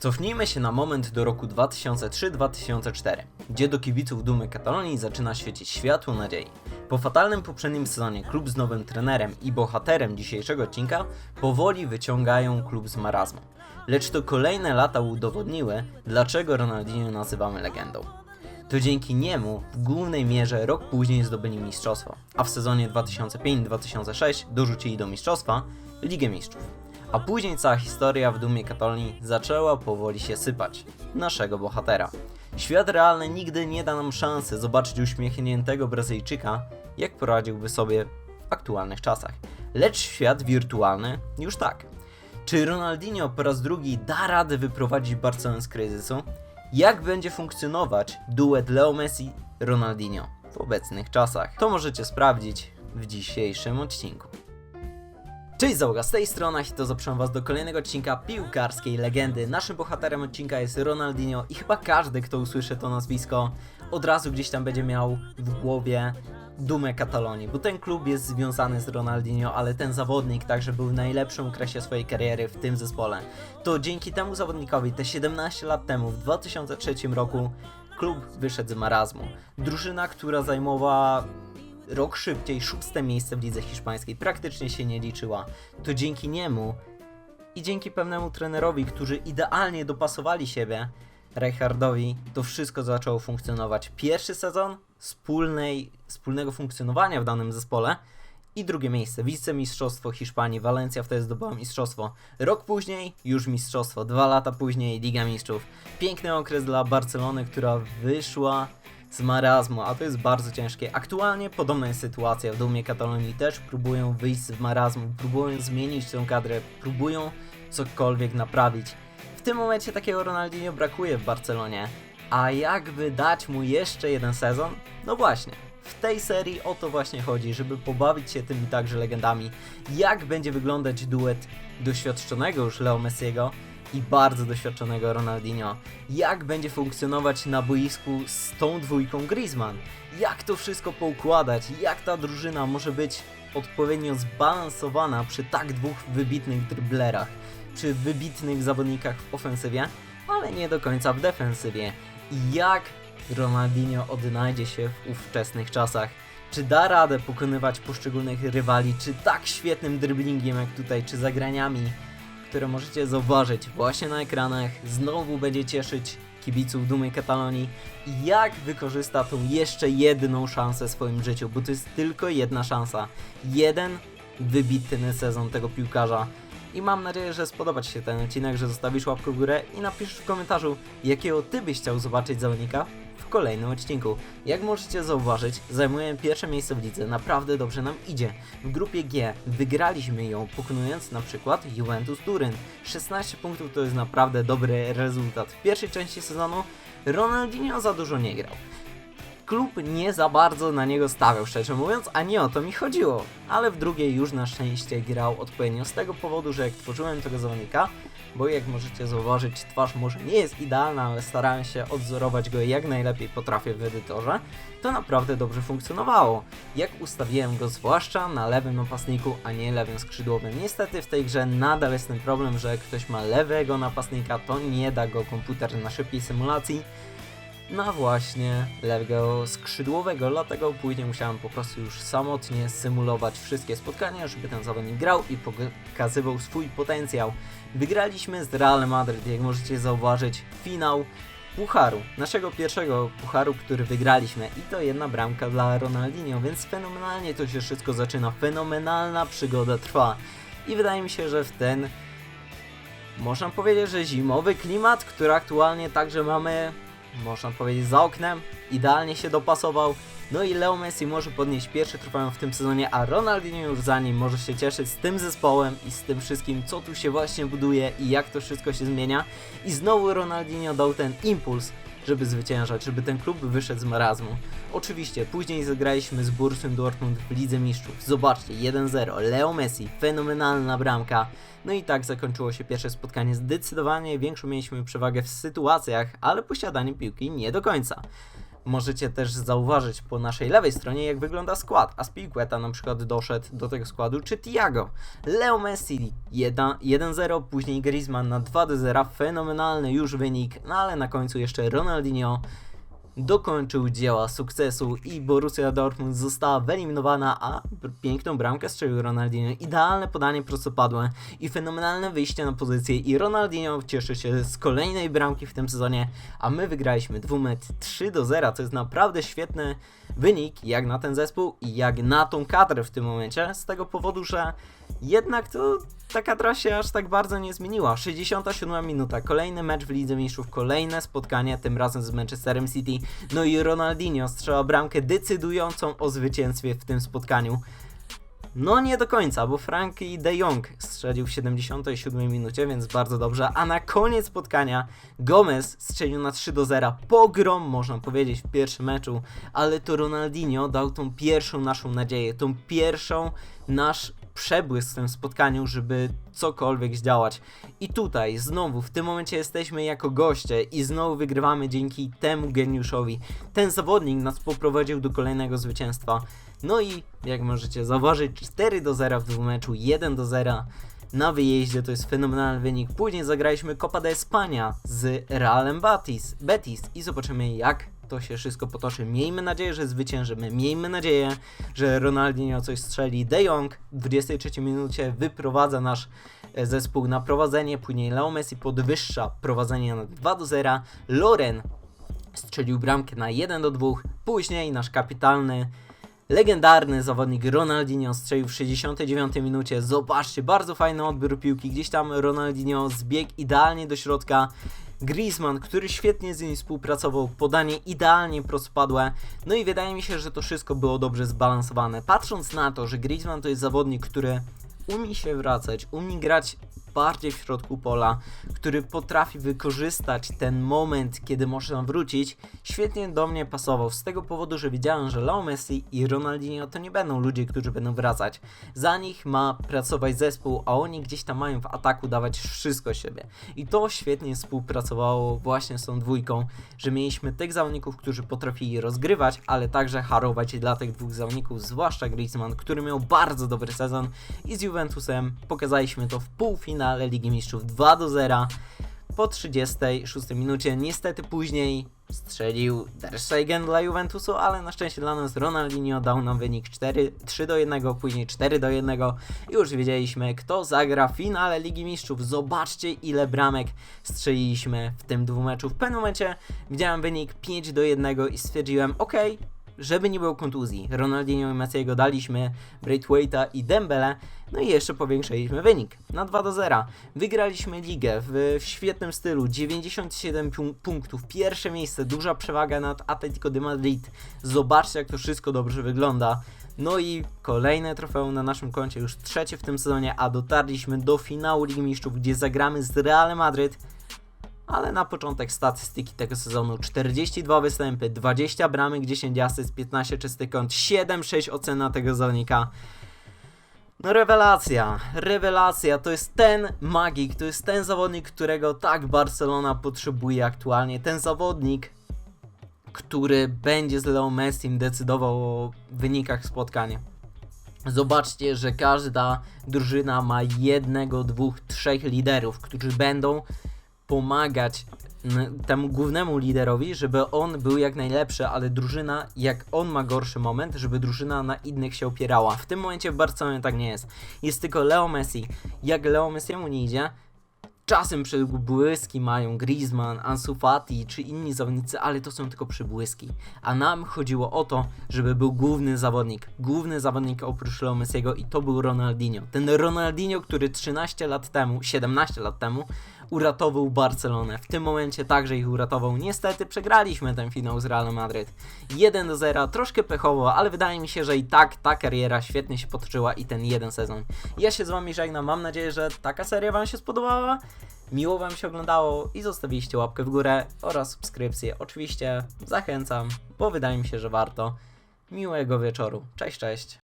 Cofnijmy się na moment do roku 2003-2004, gdzie do kibiców Dumy Katalonii zaczyna świecić światło nadziei. Po fatalnym poprzednim sezonie klub z nowym trenerem i bohaterem dzisiejszego odcinka powoli wyciągają klub z marazmu. Lecz to kolejne lata udowodniły, dlaczego Ronaldinho nazywamy legendą. To dzięki niemu w głównej mierze rok później zdobyli mistrzostwo, a w sezonie 2005-2006 dorzucili do mistrzostwa Ligę Mistrzów. A później cała historia w dumie Katalonii zaczęła powoli się sypać. Naszego bohatera. Świat realny nigdy nie da nam szansy zobaczyć uśmiechniętego Brazylijczyka, jak poradziłby sobie w aktualnych czasach. Lecz świat wirtualny już tak. Czy Ronaldinho po raz drugi da radę wyprowadzić Barcelonę z kryzysu? Jak będzie funkcjonować duet Leo Messi-Ronaldinho w obecnych czasach? To możecie sprawdzić w dzisiejszym odcinku. Cześć załoga, z tej strony i to zapraszam was do kolejnego odcinka piłkarskiej legendy. Naszym bohaterem odcinka jest Ronaldinho i chyba każdy, kto usłyszy to nazwisko, od razu gdzieś tam będzie miał w głowie dumę Katalonii, bo ten klub jest związany z Ronaldinho, ale ten zawodnik także był w najlepszym okresie swojej kariery w tym zespole. To dzięki temu zawodnikowi te 17 lat temu, w 2003 roku, klub wyszedł z marazmu. Drużyna, która zajmowała rok szybciej szóste miejsce w lidze hiszpańskiej praktycznie się nie liczyła. To dzięki niemu i dzięki pewnemu trenerowi, którzy idealnie dopasowali siebie Reichardowi, to wszystko zaczęło funkcjonować. Pierwszy sezon wspólnej, wspólnego funkcjonowania w danym zespole i drugie miejsce, wicemistrzostwo Hiszpanii, Walencja wtedy zdobyła mistrzostwo. Rok później już mistrzostwo, dwa lata później Liga Mistrzów. Piękny okres dla Barcelony, która wyszła z marazmu, a to jest bardzo ciężkie. Aktualnie podobna jest sytuacja. W Dumie Katalonii też próbują wyjść z marazmu, próbują zmienić tę kadrę, próbują cokolwiek naprawić. W tym momencie takiego Ronaldinho brakuje w Barcelonie. A jakby dać mu jeszcze jeden sezon? No właśnie. W tej serii o to właśnie chodzi, żeby pobawić się tymi także legendami. Jak będzie wyglądać duet doświadczonego już Leo Messiego i bardzo doświadczonego Ronaldinho. Jak będzie funkcjonować na boisku z tą dwójką Griezmann? Jak to wszystko poukładać? Jak ta drużyna może być odpowiednio zbalansowana przy tak dwóch wybitnych driblerach? Przy wybitnych zawodnikach w ofensywie, ale nie do końca w defensywie. I jak Ronaldinho odnajdzie się w ówczesnych czasach? Czy da radę pokonywać poszczególnych rywali, czy tak świetnym dribblingiem jak tutaj, czy zagraniami, które możecie zauważyć właśnie na ekranach, znowu będzie cieszyć kibiców Dumy Katalonii jak wykorzysta tą jeszcze jedną szansę w swoim życiu, bo to jest tylko jedna szansa. Jeden wybitny sezon tego piłkarza. I mam nadzieję, że spodoba Ci się ten odcinek, że zostawisz łapkę w górę i napisz w komentarzu, jakiego Ty byś chciał zobaczyć zawodnika w kolejnym odcinku. Jak możecie zauważyć, zajmuję pierwsze miejsce w lidze, naprawdę dobrze nam idzie. W grupie G wygraliśmy ją, pokonując na przykład Juventus Turyn. 16 punktów to jest naprawdę dobry rezultat. W pierwszej części sezonu Ronaldinho za dużo nie grał. Klub nie za bardzo na niego stawiał, szczerze mówiąc, a nie o to mi chodziło. Ale w drugiej już na szczęście grał odpowiednio z tego powodu, że jak tworzyłem tego zawodnika, bo jak możecie zauważyć, twarz może nie jest idealna, ale starałem się odzorować go jak najlepiej potrafię w edytorze, to naprawdę dobrze funkcjonowało. Jak ustawiłem go zwłaszcza na lewym napastniku, a nie lewym skrzydłowym. Niestety w tej grze nadal jest ten problem, że jak ktoś ma lewego napastnika, to nie da go komputer na szybkiej symulacji, na właśnie lewego skrzydłowego, dlatego później musiałem po prostu już samotnie symulować wszystkie spotkania, żeby ten zawodnik grał i pokazywał swój potencjał. Wygraliśmy z Real Madrid, jak możecie zauważyć, finał Pucharu, naszego pierwszego Pucharu, który wygraliśmy. I to jedna bramka dla Ronaldinho, więc fenomenalnie to się wszystko zaczyna, fenomenalna przygoda trwa. I wydaje mi się, że w ten można powiedzieć, że zimowy klimat, który aktualnie także mamy można powiedzieć, za oknem. Idealnie się dopasował. No i Leo Messi może podnieść pierwszy trofeum w tym sezonie, a Ronaldinho już za nim może się cieszyć z tym zespołem i z tym wszystkim, co tu się właśnie buduje i jak to wszystko się zmienia. I znowu Ronaldinho dał ten impuls, żeby zwyciężać, żeby ten klub wyszedł z marazmu. Oczywiście, później zagraliśmy z Borussią Dortmund w Lidze Mistrzów. Zobaczcie, 1-0, Leo Messi, fenomenalna bramka. No i tak zakończyło się pierwsze spotkanie. Zdecydowanie większą mieliśmy przewagę w sytuacjach, ale posiadanie piłki nie do końca. Możecie też zauważyć po naszej lewej stronie, jak wygląda skład. Aspilicueta na przykład doszedł do tego składu, czy Thiago. Leo Messi 1 1-0, później Griezmann na 2-0, fenomenalny już wynik, no ale na końcu jeszcze Ronaldinho dokończył dzieła sukcesu i Borussia Dortmund została wyeliminowana, a piękną bramkę strzelił Ronaldinho. Idealne podanie prostopadłe i fenomenalne wyjście na pozycję i Ronaldinho cieszy się z kolejnej bramki w tym sezonie, a my wygraliśmy dwumet 3 do 0. To jest naprawdę świetny wynik jak na ten zespół i jak na tą kadrę w tym momencie, z tego powodu, że jednak to ta kadra się aż tak bardzo nie zmieniła. 67 minuta, kolejny mecz w Lidze Mistrzów, kolejne spotkanie, tym razem z Manchesterem City. No i Ronaldinho strzela bramkę decydującą o zwycięstwie w tym spotkaniu. No nie do końca, bo Frankie de Jong strzelił w 77 minucie, więc bardzo dobrze. A na koniec spotkania Gomez strzelił na 3 do 0. Pogrom, można powiedzieć, w pierwszym meczu, ale to Ronaldinho dał tą pierwszą naszą nadzieję, tą pierwszą nasz przebłysk w tym spotkaniu, żeby cokolwiek zdziałać. I tutaj znowu w tym momencie jesteśmy jako goście i znowu wygrywamy dzięki temu geniuszowi. Ten zawodnik nas poprowadził do kolejnego zwycięstwa. No i jak możecie zauważyć 4 do 0 w dwóch meczu, 1 do 0 na wyjeździe, to jest fenomenalny wynik. Później zagraliśmy Copa de España z Realem Betis, Betis i zobaczymy jak to się wszystko potoczy. Miejmy nadzieję, że zwyciężymy. Miejmy nadzieję, że Ronaldinho coś strzeli. De Jong w 23 minucie wyprowadza nasz e, zespół na prowadzenie. Później Leo Messi podwyższa prowadzenie na 2 do 0. Loren strzelił bramkę na 1 do 2. Później nasz kapitalny legendarny zawodnik Ronaldinho strzelił w 69 minucie. Zobaczcie, bardzo fajny odbiór piłki. Gdzieś tam Ronaldinho zbiegł idealnie do środka. Griezmann, który świetnie z nim współpracował, podanie idealnie prospadłe. No i wydaje mi się, że to wszystko było dobrze zbalansowane. Patrząc na to, że Griezmann to jest zawodnik, który umie się wracać, umie grać bardziej w środku pola, który potrafi wykorzystać ten moment, kiedy można wrócić, świetnie do mnie pasował. Z tego powodu, że wiedziałem, że Leo Messi i Ronaldinho to nie będą ludzie, którzy będą wracać. Za nich ma pracować zespół, a oni gdzieś tam mają w ataku dawać wszystko siebie. I to świetnie współpracowało właśnie z tą dwójką, że mieliśmy tych zawodników, którzy potrafili rozgrywać, ale także harować dla tych dwóch zawodników, zwłaszcza Griezmann, który miał bardzo dobry sezon i z Juventusem pokazaliśmy to w półfinale Ligi Mistrzów 2 do 0 po 36 minucie. Niestety później strzelił Der dla Juventusu, ale na szczęście dla nas Ronaldinho dał nam wynik 4, 3 do 1, później 4 do 1 i już wiedzieliśmy kto zagra w finale Ligi Mistrzów. Zobaczcie ile bramek strzeliliśmy w tym dwumeczu. W pewnym momencie widziałem wynik 5 do 1 i stwierdziłem ok, żeby nie było kontuzji. Ronaldinho i Messiego daliśmy, Braithwaite'a i Dembele, no i jeszcze powiększyliśmy wynik na 2 do 0. Wygraliśmy ligę w, w świetnym stylu, 97 pu- punktów, pierwsze miejsce, duża przewaga nad Atletico de Madrid. Zobaczcie jak to wszystko dobrze wygląda. No i kolejne trofeum na naszym koncie, już trzecie w tym sezonie, a dotarliśmy do finału Ligi Mistrzów, gdzie zagramy z Realem Madryt. Ale na początek statystyki tego sezonu 42 występy, 20 bramek, 10 asyst, 15 czystych kąt, 7-6 ocena tego zawodnika. No rewelacja, rewelacja, to jest ten magik, to jest ten zawodnik, którego tak Barcelona potrzebuje aktualnie, ten zawodnik, który będzie z Leo Messim decydował o wynikach spotkania. Zobaczcie, że każda drużyna ma jednego, dwóch, trzech liderów, którzy będą pomagać temu głównemu liderowi, żeby on był jak najlepszy, ale drużyna, jak on ma gorszy moment, żeby drużyna na innych się opierała. W tym momencie w Barcelonie tak nie jest. Jest tylko Leo Messi. Jak Leo Messiemu nie idzie, czasem przybłyski mają Griezmann, Ansu Fati czy inni zawodnicy, ale to są tylko przybłyski. A nam chodziło o to, żeby był główny zawodnik. Główny zawodnik oprócz Leo Messiego i to był Ronaldinho. Ten Ronaldinho, który 13 lat temu, 17 lat temu uratował Barcelonę. W tym momencie także ich uratował. Niestety przegraliśmy ten finał z Realem Madryt. 1 do 0, troszkę pechowo, ale wydaje mi się, że i tak ta kariera świetnie się potoczyła i ten jeden sezon. Ja się z wami żegnam, mam nadzieję, że taka seria wam się spodobała. Miło wam się oglądało i zostawiliście łapkę w górę oraz subskrypcję. Oczywiście zachęcam, bo wydaje mi się, że warto. Miłego wieczoru. Cześć, cześć.